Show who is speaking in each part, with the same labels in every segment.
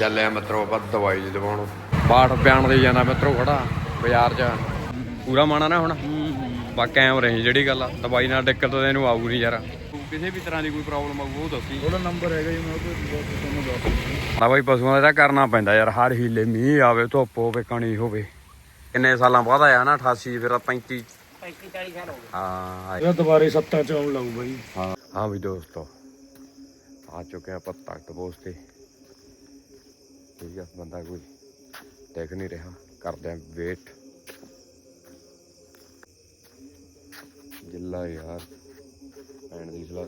Speaker 1: ਚੱਲਿਆ ਮਿੱਤਰੋ ਆਪਾਂ ਦਵਾਈ ਜੀ ਦਵਾਉਣ। ਬਾਠ ਬਿਆਨ ਦੇ ਜਾਂਦਾ ਮਿੱਤਰੋ ਖੜਾ ਬਾਜ਼ਾਰ 'ਚ। ਪੂਰਾ ਮਾਣਾ ਨਾ ਹੁਣ। ਬਾ ਕਾਇਮ ਰਹੀ ਜਿਹੜੀ ਗੱਲ ਆ ਦਵਾਈ ਨਾਲ ਦਿੱਕਤ ਤਾਂ ਇਹਨੂੰ ਆਊ ਨਹੀਂ ਯਾਰ। ਕਿਸੇ ਵੀ ਤਰ੍ਹਾਂ ਦੀ ਕੋਈ ਪ੍ਰੋਬਲਮ ਆਊ ਉਹ ਦੱਸੀ।
Speaker 2: ਉਹਦਾ ਨੰਬਰ ਹੈਗਾ ਜੀ ਮੈਂ ਤੁਹਾਨੂੰ ਦੱਸ
Speaker 1: ਆ ਬਾਈ ਪਸ਼ੂਆਂ ਦਾ ਤਾਂ ਕਰਨਾ ਪੈਂਦਾ ਯਾਰ ਹਰ ਹੀਲੇ ਮੀਂਹ ਆਵੇ ਧੁੱਪ ਹੋਵੇ ਕਣੀ ਹੋਵੇ। ਕਿੰਨੇ ਸਾਲਾਂ ਬਾਅਦ ਆਇਆ ਨਾ 88 ਫਿਰ 35 ਹਾਂ
Speaker 2: ਇਹਦਾ ਦੁਬਾਰੇ ਸੱਤਾਂ ਚ ਆਉਣ ਲਾਊ ਬਾਈ।
Speaker 1: ਹਾਂ ਹਾਂ ਵੀ ਦੋਸਤੋ ਆ ਚੁੱਕੇ ਆਪਾਂ ਤਖਤ ਪੋਸ ਤੇ। ਠੀਕ ਆ ਬੰਦਾ ਕੋਈ ਦੇਖ ਨਹੀਂ ਰਿਹਾ ਕਰਦੇ ਆ ਵੇਟ ਜਿੱਲਾ ਯਾਰ ਐਂਡ ਦੀ ਸਲਾਹ।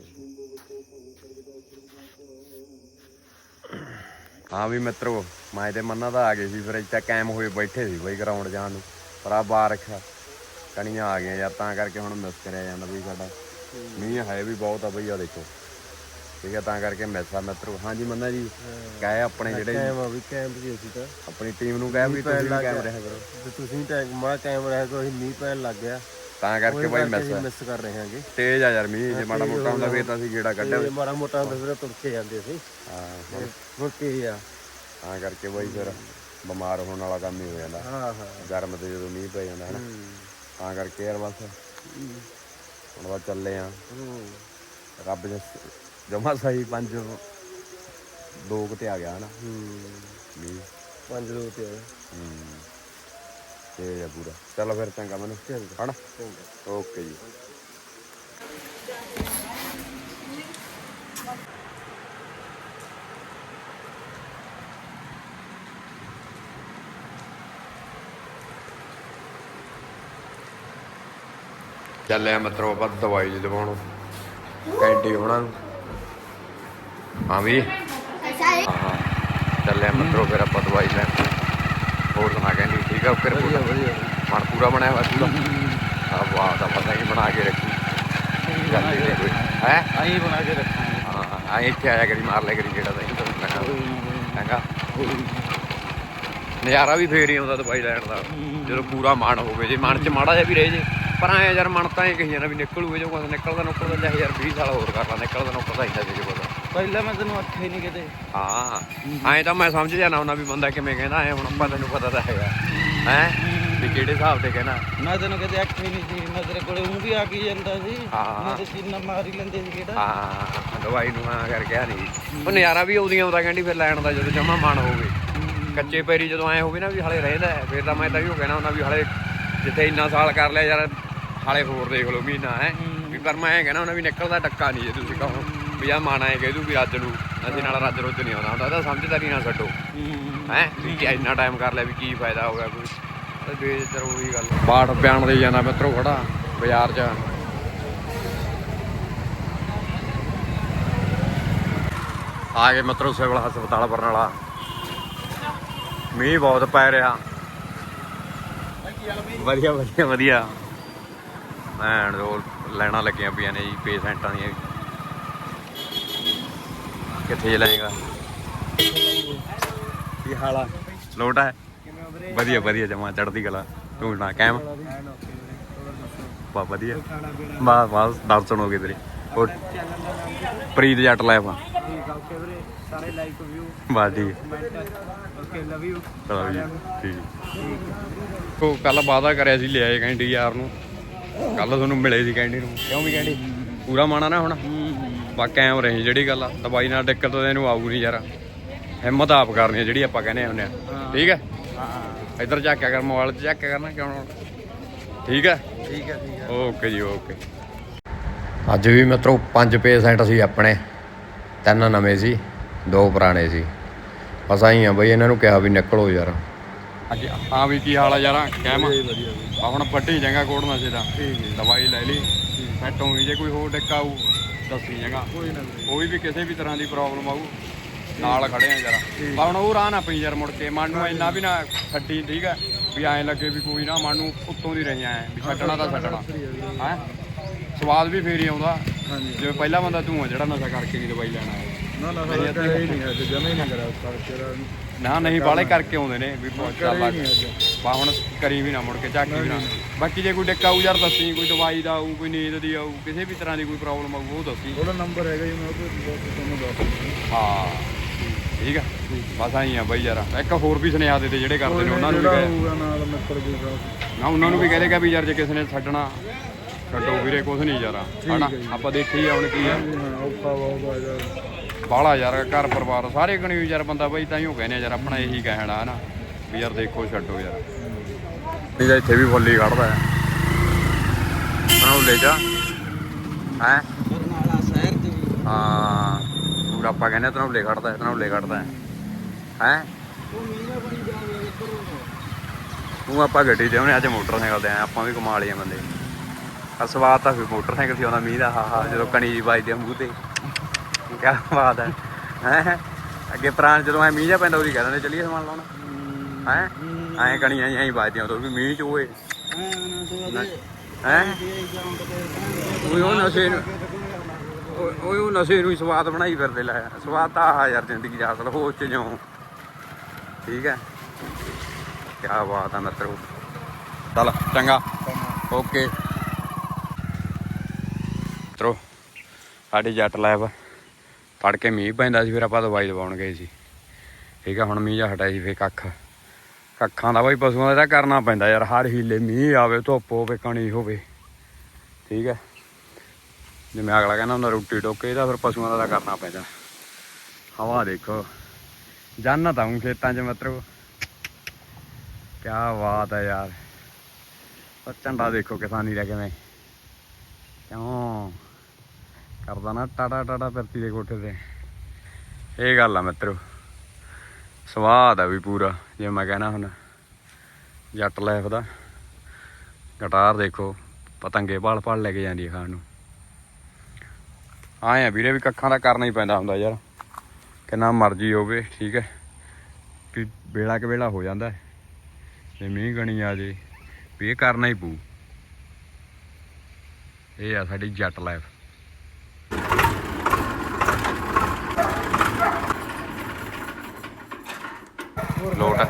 Speaker 1: ਹਾਂ ਵੀ ਮਿੱਤਰੋ ਮੈਂ ਤੇ ਮੰਨਾ ਤਾਂ ਆ ਗਏ ਸੀ ਫਿਰ ਇੱਥੇ ਕਾਇਮ ਹੋਏ ਬੈਠੇ ਸੀ ਬਈ ਗਰਾਊਂਡ ਜਾਣ ਨੂੰ। ਪਰ ਆ ਬਾਹਰ ਰੱਖਿਆ ਕਣੀਆਂ ਆ ਗਈਆਂ ਯਾਰ ਤਾਂ ਕਰਕੇ ਹੁਣ ਮਿਸ ਕਰਿਆ ਜਾਂਦਾ ਬਈ ਸਾਡਾ। ਮੀਂਹ ਹੈ ਵੀ ਬਹੁਤ ਆ ਬਈ ਆ ਦੇਖੋ। ਠੀਕ ਹੈ ਤਾਂ ਕਰਕੇ ਮਿਸ ਮਿੱਤਰੋ ਹਾਂਜੀ ਮੰਨਾ ਜੀ ਕਹੇ ਆਪਣੇ ਜਿਹੜੇ
Speaker 2: ਕੈਮ ਆ ਵੀ ਕੈਮ ਜੀ ਅਸੀਂ ਤਾਂ।
Speaker 1: ਆਪਣੀ ਟੀਮ ਨੂੰ ਕਹਿ ਵੀ ਤੁਸੀਂ ਵੀ ਕਾਇਮ ਰਿਹਾ ਕਰੋ।
Speaker 2: ਤੇ ਤੁਸੀਂ ਟੈਗ ਮਾ ਕੈਮ ਰਹਿ ਕੋ ਅਸੀਂ ਮੀਂਹ ਪੈਣ ਲੱਗ ਗਿਆ।
Speaker 1: ਤਾਂ ਕਰਕੇ ਬਾਈ ਮਿਸ
Speaker 2: ਮਿਸ ਕਰ ਰਹੇ ਹਾਂਗੇ।
Speaker 1: ਤੇਜ਼ ਆ ਯਾਰ ਮੀਂਹ ਜੇ ਮਾੜਾ ਮੋਟਾ ਹੁੰਦਾ ਫੇਰ ਤਾਂ ਅਸੀਂ ਗੇੜਾ ਕੱਢਿਆ।
Speaker 2: ਤੇ ਮਾੜਾ ਮੋਟਾ ਹੁੰਦਾ ਫਿਰ ਤੁਰ ਕੇ ਜਾਂਦੇ ਸੀ।
Speaker 1: ਹਾਂ ਹੁਣ
Speaker 2: ਕੀ ਆ?
Speaker 1: ਤਾਂ ਕਰਕੇ ਬਾਈ ਫਿਰ ਬਿਮਾਰ ਹੋਣ ਵਾਲਾ ਕੰਮ ਹੀ ਹੋ ਜਾਂਦਾ।
Speaker 2: ਹਾਂ ਹਾਂ।
Speaker 1: ਗਰਮ ਤੇ ਜਦੋਂ ਮੀਂਹ ਪੈ ਜਾਂਦਾ ਹਨਾ। ਤਾਂ ਕਰਕੇ ਯਾਰ ਬਸ। ਹੁਣ ਬਸ ਚੱਲੇ ਆ। ਰੱਬ ਨੇ ਜਮਾ ਸਹੀ ਪੰਜ ਦੋ ਕੁ ਤੇ ਆ ਗਿਆ ਹਨਾ। ਮੀਂਹ
Speaker 2: ਪੰਜ ਦੋ ਤੇ ਆਏ।
Speaker 1: ਹੂੰ। ਤੇ ਆ ਪੂਰਾ। ਚਲੋ ਫਿਰ ਚੰਗਾ ਮੈਨੂੰ। ਹਣਾ ਓਕੇ ਜੀ। ਚੱਲਿਆ ਮਿੱਤਰੋ ਆਪਾਂ ਦਵਾਈ ਜੀ ਦਵਾਉਣ। ਕੈਂਡੀ ਹੋਣਾ ਨੂੰ। ਹਾਂ ਵੀ ਹਾਂ ਚੱਲਿਆ ਮਿੱਤਰੋ ਫਿਰ ਆਪਾਂ ਦਵਾਈ ਲੈਣ। ਹੋਰ ਸੁਣਾ ਕਹਿੰਦੀ ਠੀਕ ਆ ਓਕੇ ਵਧੀਆ ਵਧੀਆ। ਮਨ ਪੂਰਾ ਬਣਿਆ ਹੋਇਆ ਪੂਰਾ। ਆ ਵਾਹ ਦਾ ਪਤਾ ਹੀ ਬਣਾ ਕੇ ਰੱਖੀ। ਹੀ ਨਹੀਂ ਕੋਈ। ਹੈ?
Speaker 2: ਆਈ ਬਣਾ ਕੇ ਰੱਖਾਂਗੇ।
Speaker 1: ਹਾਂ ਆ ਇੱਥੇ ਆਇਆ ਕਰੀ ਮਾਰ ਲੈ ਕਰੀ ਜਿਹੜਾ ਤਾਂ ਇਹ ਤਾਂ ਹੈਗਾ। ਨਜ਼ਾਰਾ ਵੀ ਫੇਰ ਹੀ ਆਉਂਦਾ ਦਵਾਈ ਲੈਣ ਦਾ। ਜਦੋਂ ਪੂਰਾ ਮਨ ਹੋਵੇ ਜੇ ਮਨ ਚ ਮਾੜਾ ਜਿਹਾ ਵੀ ਰਹੇ ਜੇ। ਪਰ ਐ ਯਾਰ ਮਨ ਤਾਂ ਇਹ ਕਹੀ ਜਾਂਦਾ ਵੀ ਨਿਕਲੂਗੇ ਜੋ ਕੁਛ ਨਿਕਲਦਾ ਨਿਕਲਦਾ ਚਾਹੇ ਯਾਰ 20 ਸਾਲ ਹੋਰ ਕਰ ਲਾ ਨਿਕਲਦਾ ਨਿਕਲਦਾ ਇੰਦਾ ਜੇ ਪਤਾ
Speaker 2: ਪਹਿਲਾਂ ਮੈਂ ਤੈਨੂੰ ਅੱਖੇ ਨਹੀਂ ਕਿਤੇ।
Speaker 1: ਹਾਂ ਐਂ ਤਾਂ ਮੈਂ ਸਮਝ ਜਾਣਾ ਹੁੰਦਾ ਵੀ ਬੰਦਾ ਕਿਵੇਂ ਕਹਿੰਦਾ ਐ ਹੁਣ ਆਪਾਂ ਤੈਨੂੰ ਪਤਾ ਤਾਂ ਹੈਗਾ। ਹੈ? ਵੀ ਕਿਹੜੇ ਹਿਸਾਬ ਤੇ ਕਹਿਣਾ
Speaker 2: ਮੈਂ ਤੈਨੂੰ ਕਿਤੇ ਅੱਖੇ ਨਹੀਂ ਸੀ ਮੈਂ ਤੇਰੇ ਕੋਲੇ ਉਹ ਵੀ ਆ ਕੇ ਜਾਂਦਾ ਸੀ।
Speaker 1: ਹਾਂ।
Speaker 2: ਮੈਂ ਤੇ ਸੀਨਾ ਮਾਰ ਹੀ ਲੈਂਦੇ ਸੀ ਕਿਹੜਾ।
Speaker 1: ਹਾਂ ਦਵਾਈ ਨੂੰ ਆ ਕਰ ਗਿਆ ਨਹੀਂ ਉਹ ਨਜ਼ਾਰਾ ਵੀ ਆਉਂਦੀਆਂ ਆਉਂਦਾ ਕਹਿੰਦੀ ਫਿਰ ਲੈਣ ਦਾ ਜਦੋਂ ਜਮਾ ਮਨ ਹੋਵੇ। ਕੱਚੇ ਪੈਰੀ ਜਦੋਂ ਐ ਹੋਵੇ ਨਾ ਵੀ ਹਲੇ ਰਹਿੰਦਾ ਹੈ, ਫਿਰ ਤਾਂ ਮੈਂ ਤਾਂ ਇਹੋ ਕਹਿਣਾ ਹੁੰਦਾ ਵੀ ਹਲੇ ਜਿੱਥੇ ਇੰਨਾ ਸਾਲ ਕਰ ਲਿਆ ਯਾਰ ਹਾਲੇ ਹੋਰ ਦੇਖ ਲਓ ਮਹੀਨਾ ਹੈ। ਵੀ ਪਰ ਮੈਂ ਇਹ ਕਹਿਣਾ ਹੁੰਦਾ ਵੀ ਨਿਕਲਦਾ ਟੱਕਾ ਨਹੀਂ ਜੇ ਤੁਸੀਂ ਕਹੋ। ਵੀ ਆ ਮਾਣਾ ਹੈ ਕਹਿ ਦੂ ਵੀ ਰੱਜ ਨੂੰ ਅਸੀਂ ਨਾਲ ਰੱਜ ਰੁੱਜ ਨਹੀਂ ਆਉਂਦਾ ਹੁੰਦਾ ਇਹਦਾ ਸਮਝਦਾਰੀ ਨਾ ਛੱਡੋ। ਹੈ। ਵੀ ਕਿ ਇੰਨਾ ਟਾਈਮ ਕਰ ਲਿਆ ਵੀ ਕੀ ਫਾਇਦਾ ਹੋ ਗਿਆ ਕੋਈ। ਤੇ ਬੇਜਤਰ ਉਹੀ ਗੱਲ। ਬਾਠ ਬਿਆਨ ਦੇ ਜਾਂਦਾ ਮਿੱਤਰੋ ਖੜਾ ਬਾਜ਼ਾਰ 'ਚ। ਆ ਗਏ ਮਿੱਤਰੋ ਸਿਵਲ ਹਸਪਤਾਲ ਬਰਨਾਲਾ। ਮੀਂਹ ਬਹੁਤ ਪੈ ਰਿਹਾ। ਵਧੀਆ ਵਧੀਆ ਵਧੀਆ। ਐਂਡ ਉਹ ਲੈਣਾ ਲੱਗੀਆਂ ਪਈਆਂ ਨੇ ਜੀ ਪੇਸ਼ੈਂਟਾਂ ਦੀਆਂ। ਕਿੱਥੇ ਲਾਏਗਾ ਕੀ ਹਾਲ ਆ? ਲੋਟ ਹੈ ਵਧੀਆ ਵਧੀਆ ਜਮਾ ਚੜਦੀ ਕਲਾ। ਤੂੰ ਨਾ ਕਾਇਮ? ਬਾ ਵਧੀਆ। ਬਸ ਬਸ ਦਰਸ਼ਨ ਹੋ ਗਏ ਤੇਰੇ। ਹੋਰ? ਪ੍ਰੀਤ ਜੱਟ ਲਾਈਫ ਆ।
Speaker 2: ਠੀਕ ਆ ਓਕੇ ਵੀਰੇ। ਸਾਰੇ ਲਾਈਕ ਵਿਊ
Speaker 1: ਬਸ ਠੀਕ।
Speaker 2: ਓਕੇ ਲਵ ਯੂ
Speaker 1: ਚਲੋ ਜੀ ਠੀਕ। ਉਹ ਕੱਲ ਵਾਦਾ ਕਰਿਆ ਸੀ ਲਿਆਏ ਕੈਂਡੀ ਯਾਰ ਨੂੰ। ਕੱਲ ਤੁਹਾਨੂੰ ਮਿਲੇ ਸੀ ਕੈਂਡੀ ਨੂੰ। ਕਿਉਂ ਵੀ ਕੈਂਡੀ? ਪੂਰਾ ਮਾਣਾ ਨਾ ਹੁਣ। ਬਾ ਕਾਇਮ ਰਹੀ ਜਿਹੜੀ ਗੱਲ ਆ ਦਵਾਈ ਨਾਲ ਦਿੱਕਤ ਤਾਂ ਇਹਨੂੰ ਆਊ ਨਹੀਂ ਯਾਰ। ਹਿੰਮਤ ਆਪ ਕਰਨੀ ਆ ਜਿਹੜੀ ਆਪਾਂ ਕਹਿੰਦੇ ਹੁੰਦੇ ਆ। ਠੀਕ ਹੈ
Speaker 2: ਹਾਂ।
Speaker 1: ਇੱਧਰ ਚੱਕਿਆ ਕਰ ਮੋਬਾਈਲ 'ਚ ਚੱਕ ਕਰਨਾ ਕਿਉਂ? ਠੀਕ ਹੈ
Speaker 2: ਠੀਕ ਹੈ ਠੀਕ ਹੈ
Speaker 1: ਓਕੇ ਜੀ ਓਕੇ। ਅੱਜ ਵੀ ਮਿੱਤਰੋ ਪੰਜ ਪੇਸ਼ੈਂਟ ਸੀ ਆਪਣੇ। ਤਿੰਨ ਨਵੇਂ ਸੀ ਦੋ ਪੁਰਾਣੇ ਸੀ। ਬਸ ਆਈ ਆ ਬਈ ਇਹਨਾਂ ਨੂੰ ਕਿਹਾ ਵੀ ਨਿਕਲੋ ਯਾਰ। ਅੱਜ ਹਾਂ ਵੀ ਕੀ ਹਾਲ ਆ ਯਾਰ ਕਹਿਮ ਆ? ਹੁਣ ਵੱਡੀ ਜੰਗਾ ਕੋੜ ਨਸ਼ੇ ਦਾ ਦਵਾਈ ਲੈ ਲਈ ਸੈੱਟ ਹੋ ਜੇ ਕੋਈ ਹੋਰ ਡਿੱਕਾ ਆਊ। ਦੱਸੀ ਜੰਗਾ
Speaker 2: ਕੋਈ ਨਾ
Speaker 1: ਕੋਈ ਵੀ ਕਿਸੇ ਵੀ ਤਰ੍ਹਾਂ ਦੀ ਪ੍ਰੋਬਲਮ ਆਊ ਨਾਲ ਖੜੇ ਆ ਯਾਰ ਪਰ ਹੁਣ ਉਹ ਰਾਹ ਨਾ ਪਈ ਯਾਰ ਮੁੜ ਕੇ। ਮਨ ਨੂੰ ਇੰਨਾ ਵੀ ਨਾ ਛੱਡੀ ਠੀਕ ਹੈ ਵੀ ਐਂ ਲੱਗੇ ਵੀ ਕੋਈ ਨਾ ਮਨ ਨੂੰ ਉੱਤੋਂ ਦੀ ਰਹੀਆਂ ਐ ਵੀ ਛੱਡਣਾ ਤਾਂ ਛੱਡਣਾ। ਹੈ? ਸਵਾਦ ਵੀ ਫੇਰ ਹੀ ਆਉਂਦਾ।
Speaker 2: ਹਾਂਜੀ।
Speaker 1: ਜਿਵੇਂ ਪਹਿਲਾ ਬੰਦਾ ਤੂੰ ਆ ਜਿਹੜਾ ਨਸ਼ਾ ਕਰਕੇ ਨਹੀਂ ਦਵਾਈ ਲੈਣਾ ਹੈ
Speaker 2: ਨਾ ਨਾ ਸਾਡਾ ਕਰਿਆ ਹੀ ਨਹੀਂ ਅੱਜ ਜਮਾ ਹੀ ਨਹੀਂ ਕਰਿਆ ਪਰ ਤੇਰਾ
Speaker 1: ਨਾ ਨਹੀਂ ਬਾਲੇ ਕਰਕੇ ਆਉਂਦੇ ਨੇ ਵੀ
Speaker 2: ਕਰਿਆ
Speaker 1: ਲੱਗ ਬਾ ਹੁਣ ਕਰੀ ਵੀ ਨਾ ਮੁੜ ਕੇ ਝਾਕੀ ਵੀ ਨਾ। ਬਾਕੀ ਜੇ ਕੋਈ ਡਿੱਕਾ ਆਊ ਯਾਰ ਦੱਸੀ ਕੋਈ ਦਵਾਈ ਦਾ ਆਊ ਕੋਈ ਨੀਂਦ ਦੀ ਆਊ ਕਿਸੇ ਵੀ ਤਰ੍ਹਾਂ ਦੀ ਕੋਈ ਪ੍ਰੋਬਲਮ ਆਊ ਉਹ ਦੱਸੀ।
Speaker 2: ਉਹਦਾ ਨੰਬਰ ਹੈਗਾ ਜੀ ਮੈਂ ਉਹ ਤੁਹਾਨੂੰ ਦੱਸ
Speaker 1: ਹਾਂ ਠੀਕ ਆ। ਬਸ ਆਈ ਆ ਬਈ ਯਾਰ ਇੱਕ ਹੋਰ ਵੀ ਸੁਨੇਹਾ ਦੇ ਤੇ ਜਿਹੜੇ ਕਰਦੇ ਨੇ ਉਹਨਾਂ ਨੂੰ ਵੀ ਕਹੇ। ਨਾ ਉਹਨਾਂ ਨੂੰ ਵੀ ਕਹਦੇ ਕਿ ਵੀ ਯਾਰ ਜੇ ਕਿਸੇ ਨੇ ਛੱਡਣਾ ਛੱਡੋ ਵੀਰੇ ਕੁਝ ਨਹੀਂ ਯਾਰ। ਹਨਾ? ਆਪਾਂ ਦੇਖੀ ਆ ਹੁਣ ਕੀ ਆ।
Speaker 3: ਹਾਂ ਔਖਾ ਬਹੁਤ ਆ ਯਾਰ।
Speaker 1: ਬਾਹਲਾ ਯਾਰ ਘਰ ਪਰਿਵਾਰ ਸਾਰੇ ਕਣੀ ਯਾਰ ਬੰਦਾ ਬਈ ਤਾਂ ਹੀ ਉਹ ਕਹਿੰਦੇ ਆ ਯਾਰ ਆਪਣਾ ਇਹੀ ਕਹਿਣਾ ਹਨਾ ਵੀ ਯਾਰ ਦੇਖੋ ਛੱਡੋ ਯਾਰ। ਨਹੀਂ ਤਾਂ ਇੱਥੇ ਵੀ ਫੁੱਲੀ ਕੱਢਦਾ ਹੈ। ਬਣਾਉਲੇ ਜਾ। ਹੈ?
Speaker 2: ਬਰਨਾਲਾ ਸ਼ਹਿਰ ਵੀ।
Speaker 1: ਹਾਂ ਪੂਰਾ ਆਪਾਂ ਕਹਿੰਦੇ ਤਨੌਲੇ ਕੱਢਦਾ ਹੈ ਤਨੌਲੇ ਕੱਢਦਾ ਹੈ। ਹੈ?
Speaker 2: ਉਹ ਮੀਨਾ ਬਣੀ ਜਾਵੇ ਇੱਧਰ
Speaker 1: ਉਹ ਆਪਾਂ ਗੱਡੀ ਤੇ ਉਹਨੇ ਅੱਜ ਮੋਟਰਸਾਈਕਲ ਤੇ ਆਏ ਆਪਾਂ ਵੀ ਕਮਾਲ ਆ ਬੰਦੇ। ਆ ਸਵਾਦ ਤਾਂ ਫਿਰ ਮੋਟਰਸਾਈਕਲ ਤੇ ਆਉਂਦਾ ਮੀਂਹ ਦਾ ਹਾ ਹਾ ਜਦੋਂ ਕਣੀ ਵੱਜਦੀ ਆ ਮੂੰਹ ਤੇ। ਕੀ ਬਾਤ ਹੈ। ਹੈ ਅੱਗੇ ਪ੍ਰਾਣ ਜਦੋਂ ਐ ਮੀਂਹ ਜਾ ਪੈਂਦਾ ਉਹਦੀ ਕਹਿੰਦੇ ਨੇ ਚੱਲੀਏ ਸਮਾਨ ਲਾਉਣਾ। ਹੈ? ਐਂ ਕਣੀਆਂ ਐਂ ਵੱਜਦੀਆਂ ਉਦੋਂ ਵੀ ਮੀਂਹ ਚ ਹੋਏ
Speaker 2: ਹਾਂ?
Speaker 1: ਹੈ
Speaker 2: ਇਹ
Speaker 1: ਉਹ ਨਸ਼ੇ ਨੂੰ ਓਏ ਉਹ ਨਸ਼ੇ ਨੂੰ ਸਵਾਦ ਬਣਾਈ ਫਿਰਦੇ ਲਾਇਆ ਸਵਾਦ ਤਾਂ ਆਹ ਯਾਰ ਜ਼ਿੰਦਗੀ ਦਾ ਅਸਲ, ਹੋਸ਼ ਚ ਜਿਉਂ। ਠੀਕ ਹੈ? ਕੀ ਬਾਤ ਆ ਮਿੱਤਰੋ। ਚੱਲ, ਚੰਗਾ। ਓਕੇ। ਮਿੱਤਰੋ, ਸਾਡੀ ਜੱਟ ਲੈਬ ਫੜ ਕੇ ਮੀਂਹ ਪੈਂਦਾ ਸੀ, ਫਿਰ ਆਪਾਂ ਦਵਾਈ ਦਵਾਉਣ ਗਏ ਸੀ। ਠੀਕ ਆ, ਹੁਣ ਮੀਂਹ ਜਾ ਹਟਿਆ ਸੀ ਫੇ ਕੱਖ। ਕੱਖਾਂ ਦਾ ਬਈ ਪਸ਼ੂਆਂ ਦਾ ਤਾਂ ਕਰਨਾ ਪੈਂਦਾ ਯਾਰ, ਹਰ ਹੀਲੇ ਮੀਂਹ ਆਵੇ, ਧੁੱਪ ਹੋਵੇ, ਕਣੀ ਹੋਵੇ। ਠੀਕ ਹੈ ਜਿਵੇਂ ਅਗਲਾ ਕਹਿੰਦਾ ਹੁੰਦਾ ਰੋਟੀ ਟੋਕੇ, ਇਹਦਾ ਫਿਰ ਪਸ਼ੂਆਂ ਦਾ ਤਾਂ ਕਰਨਾ ਪੈਂਦਾ। ਹਵਾ ਦੇਖੋ। ਜੰਨਤ ਆਉਂ ਖੇਤਾਂ 'ਚ ਮਤਲਬ। ਕੀ ਬਾਤ ਹੈ ਯਾਰ। ਪਰ ਝੰਡਾ ਦੇਖੋ ਕਿਸਾਨੀ ਦਾ ਕਿਵੇਂ। ਕਿਉਂ? ਕਰਦਾ ਨਾ ਟਾਟਾ ਟਾਟਾ ਫਿਰਤੀ ਦੇ ਕੋਠੇ ਤੇ। ਇਹ ਗੱਲ ਆ ਮਿੱਤਰੋ, ਸਵਾਦ ਆ ਵੀ ਪੂਰਾ, ਜੇ ਮੈਂ ਕਹਿਣਾ ਹੁਣ ਜੱਟ ਲਾਈਫ ਦਾ। ਗਟਾਰ ਦੇਖੋ, ਪਤੰਗੇ ਭਾਲ ਭਾਲ ਲੈ ਕੇ ਜਾਂਦੀ ਹੈ ਖਾਣ ਨੂੰ। ਆਏ ਆ ਵੀਰੇ ਵੀ ਕੱਖਾਂ ਦਾ ਕਰਨਾ ਹੀ ਪੈਂਦਾ ਹੁੰਦਾ ਯਾਰ। ਕਿੰਨਾ ਮਰਜ਼ੀ ਹੋਵੇ, ਠੀਕ ਹੈ। ਵੀ ਵੇਲਾ ਕਿ ਵੇਲਾ ਹੋ ਜਾਂਦਾ ਜੇ ਮੀਂਹ ਗਣੀ ਆ ਜੇ, ਵੀ ਇਹ ਕਰਨਾ ਹੀ ਪਊ। ਇਹ ਆ ਸਾਡੀ ਜੱਟ ਲਾਈਫ ਲੋਟ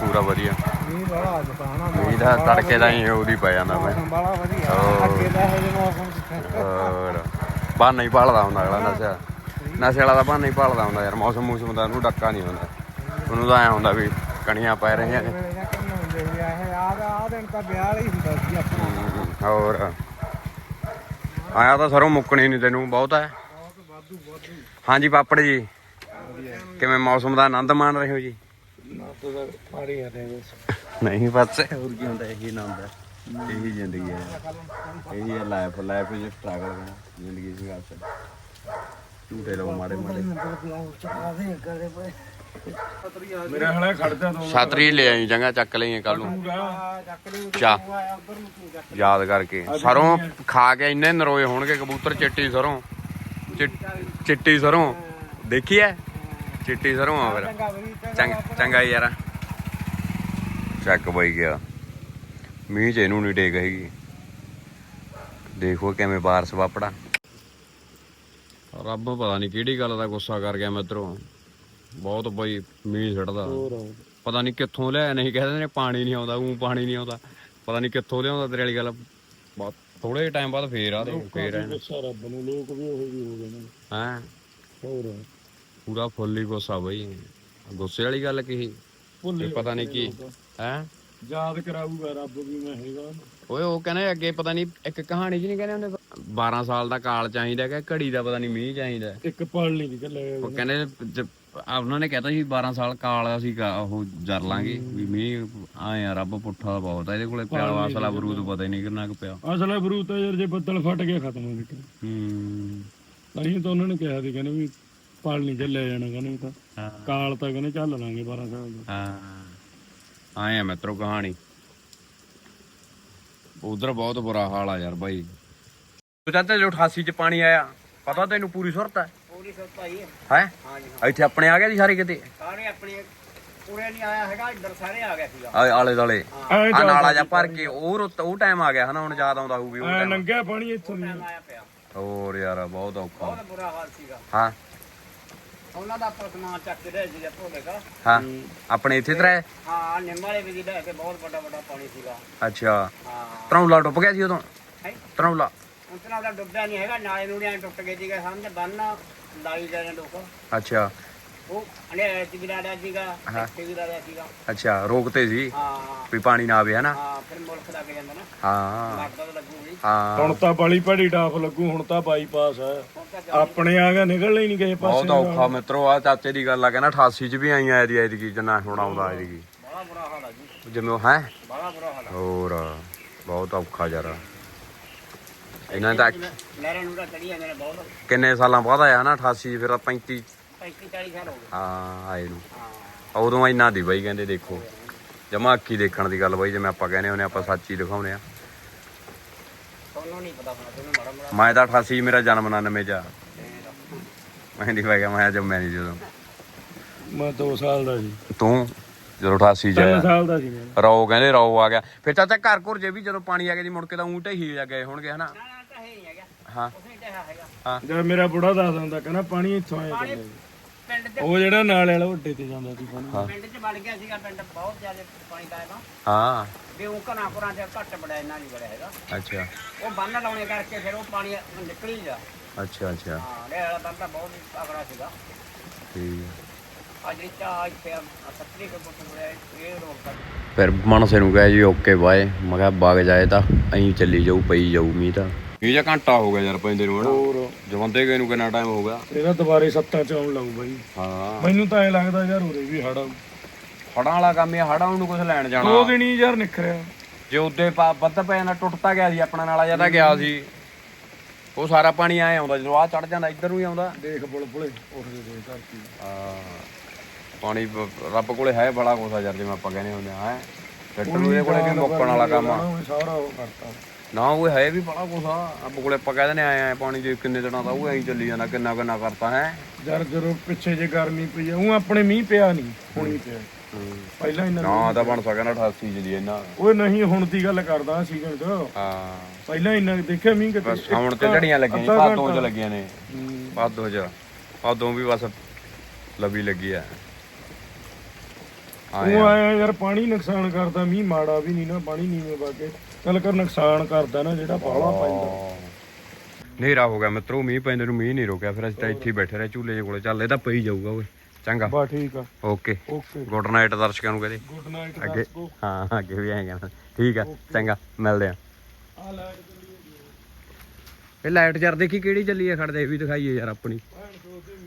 Speaker 1: ਪੂਰਾ ਵਧੀਆ।
Speaker 3: ਮੀਂਹ ਵਾਲਾ ਅੱਜ ਤਾਂ ਨਾ
Speaker 1: ਮੀਂਹ ਦਾ ਤੜਕੇ ਦਾ ਹੀ ਉਹਦੀ ਪੈ ਜਾਂਦਾ ਮੈਂ
Speaker 3: ਵਾਲਾ ਵਧੀਆ। ਅੱਗੇ ਦਾ ਇਹ ਜਿਹੇ ਮੌਸਮ ਚ
Speaker 1: ਹੋਰ। ਹੀ ਭਾਲਦਾ ਹੁੰਦਾ ਅਗਲਾ ਨਸ਼ਾ। ਨਸ਼ੇ ਵਾਲਾ ਦਾ ਬਹਾਨਾ ਹੀ ਭਾਲਦਾ ਹੁੰਦਾ ਯਾਰ। ਮੌਸਮ ਮੂਸਮ ਦਾ ਉਹਨੂੰ ਡੱਕਾ ਨਹੀਂ ਹੁੰਦਾ। ਉਹਨੂੰ ਤਾਂ ਐ ਹੁੰਦਾ ਵੀ ਕਣੀਆਂ ਪੈ ਰਹੀਆਂ ਨੇ। ਹੋਰ। ਆਇਆ ਤਾਂ ਸਰੋਂ ਮੁੱਕਣੀ ਨਹੀਂ ਤੈਨੂੰ। ਬਹੁਤ ਹੈ। ਹਾਂਜੀ ਪਾਪੜ ਜੀ। ਕਿਵੇਂ ਮੌਸਮ ਦਾ ਆਨੰਦ ਮਾਣ ਰਹੇ ਹੋ ਜੀ?
Speaker 3: ਨਾ ਤਾਂ ਆ
Speaker 1: ਨਹੀਂ ਬਸ ਹੋਰ ਕੀ ਹੁੰਦਾ ਇਹੀ ਨਾ ਹੁੰਦਾ ਇਹੀ ਜ਼ਿੰਦਗੀ ਹੈ। ਇਹੀ ਹੈ ਲਾਈਫ ਲਾਈਫ ਵਿੱਚ ਸਟਰਗਲ ਕਰਨਾ ਜ਼ਿੰਦਗੀ ਸੰਘਰਸ਼ ਝੂਟੇ ਲਓ ਮਾੜੇ ਮਾੜੇ।
Speaker 3: ਮੇਰੇ ਹਲੇ ਖੜਦਾ ਤੂੰ
Speaker 1: ਛਾਤਰੀ ਲੈ ਆਈ ਚੰਗਾ ਚੱਕ ਲਈਏ ਕੱਲ ਨੂੰ।
Speaker 3: ਲਈ
Speaker 1: ਚਾ। ਯਾਦ ਕਰਕੇ। ਸਰੋਂ ਖਾ ਕੇ ਇੰਨੇ ਨਰੋਏ ਹੋਣਗੇ ਕਬੂਤਰ ਚਿੱਟੀ ਸਰੋਂ। ਚਿੱਟੀ ਸਰੋਂ। ਦੇਖੀ ਐ ਚਿੱਟੀ ਸਰੋਂ ਆ ਫਿਰ।
Speaker 3: ਚੰਗਾ
Speaker 1: ਯਾਰ। ਚੱਕ ਬਈ ਗਿਆ। ਮੀਂਹ ਚ ਇਹਨੂੰ ਨਹੀਂ ਟੇਕ ਹੈਗੀ। ਦੇਖੋ ਕਿਵੇਂ ਬਾਰਸ ਵਾਪੜਾ। ਰੱਬ ਪਤਾ ਨਹੀਂ ਕਿਹੜੀ ਗੱਲ ਦਾ ਗੁੱਸਾ ਕਰ ਗਿਆ ਮਿੱਤਰੋ ਬਹੁਤ ਬਈ ਮੀਂਹ ਛੱਡਦਾ ਪਤਾ ਨਹੀਂ ਕਿੱਥੋਂ ਲਿਆ ਨਹੀਂ ਕਹਿੰਦੇ ਨੇ ਪਾਣੀ ਨਹੀਂ ਆਉਂਦਾ ਉਹ ਪਾਣੀ ਨਹੀਂ ਆਉਂਦਾ। ਪਤਾ ਨਹੀਂ ਕਿੱਥੋਂ ਲਿਆਉਂਦਾ ਤੇਰੇ ਵਾਲੀ ਗੱਲ। ਬਹੁਤ ਥੋੜੇ ਟਾਈਮ ਬਾਅਦ ਫੇਰ ਆ ਦੇ ਫੇਰ ਆ।
Speaker 3: ਰੱਬ ਨੂੰ ਲੋਕ ਵੀ ਉਹੋ ਜਿਹੇ ਹੋ ਗਏ ਨੇ।
Speaker 1: ਹੈ?
Speaker 3: ਹੋਰ।
Speaker 1: ਪੂਰਾ ਫੁੱਲ ਗੁੱਸਾ ਬਈ। ਗੁੱਸੇ ਵਾਲੀ ਗੱਲ ਕੀ
Speaker 3: ਭੁੱਲੇ
Speaker 1: ਇਹ ਪਤਾ ਨਹੀਂ ਕੀ ਹੈ?
Speaker 3: ਯਾਦ ਕਰਾਊਗਾ ਰੱਬ ਵੀ ਮੈਂ ਹੈਗਾ
Speaker 1: ਓਏ ਉਹ ਕਹਿੰਦੇ ਅੱਗੇ ਪਤਾ ਨਹੀਂ ਇੱਕ ਕਹਾਣੀ ਚ ਨਹੀਂ ਕਹਿੰਦੇ ਹੁੰਦੇ? 12 ਸਾਲ ਦਾ ਕਾਲ ਚਾਹੀਦਾ ਕਿ ਘੜੀ ਦਾ ਪਤਾ ਨਹੀਂ ਮੀਂਹ ਚਾਹੀਦਾ।
Speaker 3: ਇੱਕ ਪੜ ਲਈ ਨਿਕਲ
Speaker 1: ਉਹ ਕਹਿੰਦੇ ਜ- ਆ ਉਹਨਾਂ ਨੇ ਕਹਿਤਾ ਸੀ 12 ਸਾਲ ਕਾਲ ਅਸੀਂ ਉਹ ਜਰ ਲਾਂਗੇ। ਵੀ ਮੀਂਹ ਆਏ ਆ ਰੱਬ ਪੁੱਠਾ ਬਹੁਤ ਆ ਇਹਦੇ ਕੋਲੇ ਪਿਆ ਵਾਸਲਾ ਬਰੂਦ ਪਤਾ ਹੀ ਨਹੀਂ ਕਿੰਨਾ ਕੁ ਪਿਆ।
Speaker 3: ਅਸਲ ਬਰੂ ਤਾਂ ਯਾਰ ਜੇ ਬੱਦਲ ਫਟ ਗਿਆ ਖਤਮ ਹੋ ਗਿਆ
Speaker 1: ਹੂੰ।
Speaker 3: ਤਾਂ ਹੀ ਤਾਂ ਉਹਨਾਂ ਨੇ ਕਿਹਾ ਸੀ ਕਹਿੰਦੇ ਵੀ ਪੜ ਨਹੀਂ ਚੱਲਿਆ ਜਾਣਾ ਕਹਿੰਦੇ ਤਾਂ।
Speaker 1: ਹਾਂ।
Speaker 3: ਕਾਲ ਤਾਂ ਕਹਿੰਦੇ ਚੱਲ ਲਾਂਗੇ 12 ਸਾਲ ਦਾ।
Speaker 1: ਹਾਂ। ਆਏ ਆ ਮਿੱਤਰੋ ਕਹਾਣੀ। ਉਧਰ ਬਹੁਤ ਬੁਰਾ ਹਾਲ ਆ ਯਾਰ ਬਾਈ। ਤੂੰ ਚਾਹਤੇ ਜੋ 88 ਚ ਪਾਣੀ ਆਇਆ ਪਤਾ ਤੈਨੂੰ ਪੂਰੀ ਸੁਰਤ ਹੈ
Speaker 2: ਪੂਰੀ ਸਭ ਭਾਈ ਹੈ
Speaker 1: ਹੈ?
Speaker 2: ਹਾਂਜੀ
Speaker 1: ਇੱਥੇ ਆਪਣੇ ਆ ਗਿਆ ਜੀ ਸਾਰੇ ਕਿਤੇ?
Speaker 2: ਸਾਰੇ ਆਪਣੀ ਪੂਰੇ ਨਹੀਂ ਆਇਆ ਹੈਗਾ ਇੱਧਰ ਸਾਰੇ ਆ ਗਿਆ ਸੀਗਾ।
Speaker 1: ਆ- ਆਲੇ ਦਾਲੇ ਆ ਨਾਲਾ ਜਾ ਭਰ ਕੇ ਉਹ ਰੁੱਤ ਉਹ ਟਾਈਮ ਆ ਗਿਆ ਹਨਾ ਹੁਣ ਯਾਦ ਆਉਂਦਾ ਹੋਊਗੀ ਉਹ ਟਾਈਮ
Speaker 3: ਲੰਘਿਆ ਪਾਣੀ ਇੱਥੋਂ
Speaker 2: ਆਇਆ ਪਿਆ।
Speaker 1: ਹੋਰ ਯਾਰ ਬਹੁਤ ਔਖਾ।
Speaker 2: ਬਹੁਤ ਬੁਰਾ ਹਾਲ ਸੀਗਾ।
Speaker 1: ਹਾਂ।
Speaker 2: ਉਹਨਾਂ ਦਾ ਆਪਾਂ ਸਮਾਨ ਚੱਕ ਕੇ ਲੈ ਜੀ ਭੋਲੇ ਦਾ
Speaker 1: ਹਾਂ ਆਪਣੇ ਇੱਥੇ ਤਰੇ
Speaker 2: ਹਾਂ ਨਿੰਮਾਲੇ ਵੀ ਲੈ ਕੇ ਬਹੁਤ ਵੱਡਾ ਵੱਡਾ ਪਾਣੀ ਸੀਗਾ।
Speaker 1: ਅੱਛਾ।
Speaker 2: ਹਾਂ।
Speaker 1: ਤਰੌਲਾ ਡੁੱਬ ਗਿਆ ਸੀ ਉਦੋਂ?
Speaker 2: ਹੈ?
Speaker 1: ਤਰੌਲਾ।
Speaker 2: ਉਤਨਾ ਦਾ ਡੁੱਬਿਆ ਨਹੀਂ ਹੈਗਾ ਨਾਲੇ ਨੂੜਿਆਂ ਟੁੱਟ ਗਏ ਸੀਗੇ ਸਮਝ ਬੰਨ ਲਾਈ ਗਏ ਨੇ ਲੋਕ।
Speaker 1: ਅੱਛਾ।
Speaker 4: ਉਹ ਅਨੇ ਤੇ ਵੀ ਲਾੜਿਆ ਸੀਗਾ
Speaker 1: ਹਾਂ।
Speaker 4: ਤੇ ਵੀ ਲਾੜਿਆ ਸੀਗਾ।
Speaker 1: ਅੱਛਾ ਰੋਕਤੇ ਸੀ?
Speaker 4: ਹਾਂ।
Speaker 1: ਵੀ ਪਾਣੀ ਨਾ ਆਵੇ ਹਨਾ?
Speaker 4: ਹਾਂ ਫਿਰ ਮੁਲਕ ਲੱਗ ਜਾਂਦਾ ਨਾ।
Speaker 1: ਹਾਂ।
Speaker 4: ਲੱਗਦਾ ਤਾਂ ਲੱਗੂਗੀ।
Speaker 1: ਹਾਂ।
Speaker 3: ਹੁਣ ਤਾਂ ਬੜੀ ਭੜੀ ਡਾਫ ਲੱਗੂ ਹੁਣ ਤਾਂ ਬਾਈਪਾਸ ਹੈ।
Speaker 4: ਹੁਣ ਤਾਂ ਚੱਲ
Speaker 3: ਆਪਣੇ ਆ ਗਿਆ ਨਿਕਲਣਾ ਹੀ ਨਹੀਂ ਕਿਸੇ ਪਾਸੇ
Speaker 1: ਬਹੁਤ ਔਖਾ ਮਿੱਤਰੋ ਆ ਚਾਚੇ ਦੀ ਗੱਲ ਆ ਕਹਿੰਦਾ 88 ਚ ਵੀ ਆਈਆਂ ਇਹਦੀ ਐਤਕੀ ਜਨਾ ਹੁਣ ਆਉਂਦਾ ਇਹਦੀ
Speaker 4: ਬੜਾ ਬੁਰਾ ਹਾਲ ਆ ਜੀ।
Speaker 1: ਜਿਵੇਂ ਉਹ ਹੈ?
Speaker 4: ਬੜਾ ਬੁਰਾ ਹਾਲ ਆ।
Speaker 1: ਹੋਰ ਬਹੁਤ ਔਖਾ ਯਾਰ। ਇਹਨਾਂ ਦਾ
Speaker 4: ਲਹਿਰਾਂ ਨੂੰ ਤਾਂ ਚੜੀ ਜਾਂਦੇ ਨੇ ਬਹੁਤ।
Speaker 1: ਕਿੰਨੇ ਸਾਲਾਂ ਬਾਅਦ ਆਇਆ ਨਾ 88 ਫਿਰ 35
Speaker 4: 35 40 ਸਾਲ ਹੋ ਗਏ।
Speaker 1: ਹਾਂ ਆਏ ਨੂੰ।
Speaker 4: ਹਾਂ
Speaker 1: ਉਦੋਂ ਇੰਨਾ ਦੀ ਬਾਈ ਕਹਿੰਦੇ ਦੇਖੋ। ਜਮਾ ਅੱਖੀ ਦੇਖਣ ਦੀ ਗੱਲ ਬਾਈ ਜਿਵੇਂ ਆਪਾਂ ਕਹਿੰਦੇ ਹੁੰਦੇ ਆਪਾਂ ਸੱਚ ਹੀ ਦਿਖਾਉਂਦੇ ਆ।
Speaker 4: ਤੁਹਾਨੂੰ ਨਹੀਂ ਪਤਾ ਹੋਣਾ ਤੁਹਾਨੂੰ ਮਾੜਾ ਮਾੜਾ
Speaker 1: ਮੈਂ ਤਾਂ 88 ਮੇਰਾ ਜਨਮ 99 ਚ ਆ। ਮੈਂ ਨਹੀਂ ਗਿਆ ਮੈਂ ਜੰਮਿਆ ਨਹੀਂ ਜਦੋਂ।
Speaker 3: ਮੈਂ 2 ਸਾਲ ਦਾ ਸੀ।
Speaker 1: ਤੂੰ? ਜਦੋਂ 88 ਚ
Speaker 3: 3
Speaker 1: ਆਇਆ
Speaker 3: ਸਾਲ ਦਾ ਸੀ ਮੈਂ।
Speaker 1: ਰੋ ਕਹਿੰਦੇ ਰੋ ਆ ਗਿਆ। ਫਿਰ ਚਾਚਾ ਘਰ ਘੁਰ ਜੇ ਵੀ ਜਦੋਂ ਪਾਣੀ ਆ ਗਿਆ ਜੀ ਮੁੜ ਕੇ ਤਾਂ ਊਂ ਢਹੀ ਜਾ ਗਏ ਹੋਣਗੇ ਹਨਾ?
Speaker 4: ਨਾ ਨਾ ਤਾਂ ਹੈ ਨਹੀਂ ਹੈਗਾ।
Speaker 1: ਹਾਂ।
Speaker 4: ਉਸ ਨਹੀਂ ਟਿਆ ਹੈਗਾ
Speaker 3: ਜਦ ਮੇਰਾ ਬੁੜਾ ਦੱਸ ਦਿੰਦਾ ਕਹਿੰਦਾ ਪਾਣੀ ਇੱਥੋਂ ਆਇਆ
Speaker 4: ਪਿੰਡ ਚ
Speaker 3: ਉਹ ਜਿਹੜਾ ਨਾਲ ਵਾਲਾ ਵੱਡੇ ਤੇ ਜਾਂਦਾ ਸੀ ਪਾਣੀ
Speaker 4: ਪਿੰਡ ਚ ਵੜ ਗਿਆ ਸੀਗਾ ਪਿੰਡ ਬਹੁਤ ਜ਼ਿਆਦਾ ਪਾਣੀ ਦਾ ਹੈਗਾ।
Speaker 1: ਹਾਂ।
Speaker 4: ਵੀ ਉਹ ਘਰਾਂ ਘਰਾਂ ਚ ਘੱਟ ਬੜਾ ਇੰਨਾ ਨਹੀਂ ਬੜਿਆ ਹੈਗਾ।
Speaker 1: ਅੱਛਾ।
Speaker 4: ਉਹ ਬੰਨ ਲਾਉਣੇ ਕਰਕੇ ਫਿਰ ਉਹ ਪਾਣੀ ਨਿਕਲ ਹੀ ਜਾ।
Speaker 1: ਅੱਛਾ ਅੱਛਾ।
Speaker 4: ਹਾਂ ਲੈ ਵਾਲਾ ਬੰਦਾ ਬਹੁਤ ਤਗੜਾ ਸੀਗਾ।
Speaker 1: ਠੀਕ। ਆ। ਫਿਰ ਮਨਸੇ ਨੂੰ ਕਹੇ ਜੀ ਓਕੇ ਬਾਏ। ਮੈਂ ਕਿਹਾ ਵਗ ਜਾਏ ਤਾਂ ਐਂ ਚੱਲੀ ਜਾਊ ਪਈ ਜਾਊ ਮੀਂਹ ਤਾਂ। ਇਹ ਜਾਂ ਘੰਟਾ ਹੋ ਗਿਆ ਯਾਰ ਪੈਂਦੇ ਨੂੰ ਹਨਾ ਜਵੰਦੇ ਗਏ ਨੂੰ ਕਿੰਨਾ ਟਾਈਮ ਹੋ ਗਿਆ?
Speaker 3: ਇਹਦਾ ਦੁਬਾਰੇ ਸੱਤਾਂ ਚ ਆਉਣ ਲਾਊ ਬਾਈ।
Speaker 1: ਹਾਂ।
Speaker 3: ਮੈਨੂੰ ਤਾਂ ਐ ਲੱਗਦਾ ਯਾਰ ਉਰੇ ਵੀ ਹੜਾ
Speaker 1: ਹੜਾਂ ਵਾਲਾ ਕੰਮ ਇਹ ਹੜਾਂ ਨੂੰ ਕੁਝ ਲੈਣ
Speaker 3: ਦੋ
Speaker 1: ਜਾਣਾ
Speaker 3: ਦਿਨ ਹੀ ਯਾਰ ਨਿਖਰਿਆ।
Speaker 1: ਜੇ ਉੱਦੇ ਪਾ- ਵੱਧ ਪੈ ਜਾਂਦਾ ਟੁੱਟਤਾ ਗਿਆ ਸੀ ਆਪਣਾ ਨਾਲਾ ਜ਼ਿਆਦਾ ਗਿਆ ਸੀ। ਉਹ ਸਾਰਾ ਪਾਣੀ ਐ ਆਉਂਦਾ ਜਦੋਂ ਆ ਚੜ ਜਾਂਦਾ ਇੱਧਰ ਨੂੰ ਹੀ ਆਉਂਦਾ।
Speaker 3: ਦੇਖ ਬੁਲਬੁਲੇ ਉੱਠਦੇ ਦੇ ਧਰਤੀ।
Speaker 1: ਹਾਂ। ਪਾਣੀ ਬ- ਰੱਬ ਕੋਲੇ ਹੈ ਬੜਾ ਆ ਯਾਰ ਜਿਵੇਂ ਆਪਾਂ ਕਹਿੰਦੇ ਹੁੰਦੇ ਆ ਹੈ। ਟਰੈਕਟਰ ਨੂੰ ਇਹਦੇ ਕੋਲੇ ਵੀ ਮੁੱਕਣ ਵਾਲਾ ਕੰਮ ਆ?
Speaker 3: ਉਹ ਸਾਰਾ ਉਹ ਕਰਤਾ।
Speaker 1: ਨਾ ਉਹ ਹੈ ਵੀ ਬੜਾ ਆ। ਰੱਬ ਕੋਲੇ ਆਪਾਂ ਕਹਿ ਦਿੰਦੇ ਆਏ ਆ ਪਾਣੀ ਜੇ ਕਿੰਨੇ ਦਿਨਾਂ ਦਾ ਉਹ ਐਂ ਹੀ ਚੱਲੀ ਜਾਂਦਾ ਕਿੰਨਾ ਕਿੰਨਾ ਕਰਤਾ ਹੈ।
Speaker 3: ਯਾਰ ਜਦੋਂ ਪਿੱਛੇ ਜੇ ਗਰਮੀ ਪਈ ਆ ਉਹ ਆਪਣੇ ਮੀਂਹ ਪਿਆ ਨਹੀਂ ਹੁਣੀ ਪਿਆ। ਪਹਿਲਾਂ ਇਹਨਾਂ
Speaker 1: ਨਾ ਤਾਂ ਬਣ ਸਕਦਾ 88 ਚ ਦੀ ਇਹਨਾਂ
Speaker 3: ਓਏ ਨਹੀਂ ਹੁਣ ਦੀ ਗੱਲ ਕਰਦਾ ਸੀਜ਼ਨ ਚ।
Speaker 1: ਹਾਂ।
Speaker 3: ਪਹਿਲਾਂ ਇੰਨਾ ਦੇਖਿਆ ਮੀਂਹ ਕਿਤੇ?
Speaker 1: ਬਸ ਹੁਣ ਤੇ ਝੜੀਆਂ ਲੱਗੀਆਂ ਨੇ ਭਾਦੋਂ ਚ। ਲੱਗੀਆਂ ਨੇ।
Speaker 3: ਹੂੰ।
Speaker 1: ਭਾਦੋਂ ਚ। ਭਾਦੋਂ ਵੀ ਬਸ ਲੱਭੀ ਲੱਗੀ ਆ। ਹਾਂ
Speaker 3: ਉਹ ਆਇਆ ਯਾਰ ਪਾਣੀ ਨੁਕਸਾਨ ਕਰਦਾ ਮੀਂਹ ਮਾੜਾ ਵੀ ਨਹੀਂ ਨਾ ਪਾਣੀ ਨੀਵੇਂ ਪਾ ਕੇ। ਚੱਲ ਕਰ ਨੁਕਸਾਨ ਕਰਦਾ ਨਾ ਜਿਹੜਾ ਬਾਹਲਾ ਪੈਂਦਾ।
Speaker 1: ਹਨੇਰਾ ਹੋ ਗਿਆ ਮਿੱਤਰੋ ਮੀਂਹ ਪੈਂਦੇ ਨੂੰ ਮੀਂਹ ਨਹੀਂ ਰੁਕਿਆ ਫਿਰ ਅਸੀਂ ਤਾਂ ਇੱਥੇ ਹੀ ਬੈਠੇ ਰਹੇ ਝੂਲੇ ਜਿਹੇ ਕੋਲੇ। ਚੱਲ ਇਹ ਤਾਂ ਪਈ ਜਾਊਗਾ ਓਏ। ਚੰਗਾ।
Speaker 3: ਬਾ ਠੀਕ ਆ।
Speaker 1: ਓਕੇ।
Speaker 3: ਓਕੇ।
Speaker 1: ਗੁੱਡ ਨਾਈਟ ਦਰਸ਼ਕਾਂ ਨੂੰ ਕਹਦੇ
Speaker 3: ਗੁੱਡ ਨਾਈਟ
Speaker 1: ਅੱਗੇ ਹਾਂ ਅੱਗੇ ਵੀ ਆਏਗਾ ਠੀਕ ਆ ਚੰਗਾ ਮਿਲਦੇ ਆ। ਇਹ ਲਾਈਟ ਜਰ ਦੇਖੀ ਕਿਹੜੀ ਚੱਲੀ ਆ ਖੜਦੇ ਇਹ ਵੀ ਦਿਖਾਈਏ ਯਾਰ ਆਪਣੀ।
Speaker 3: ਭੈਣ ਚੋਦ ਦੀ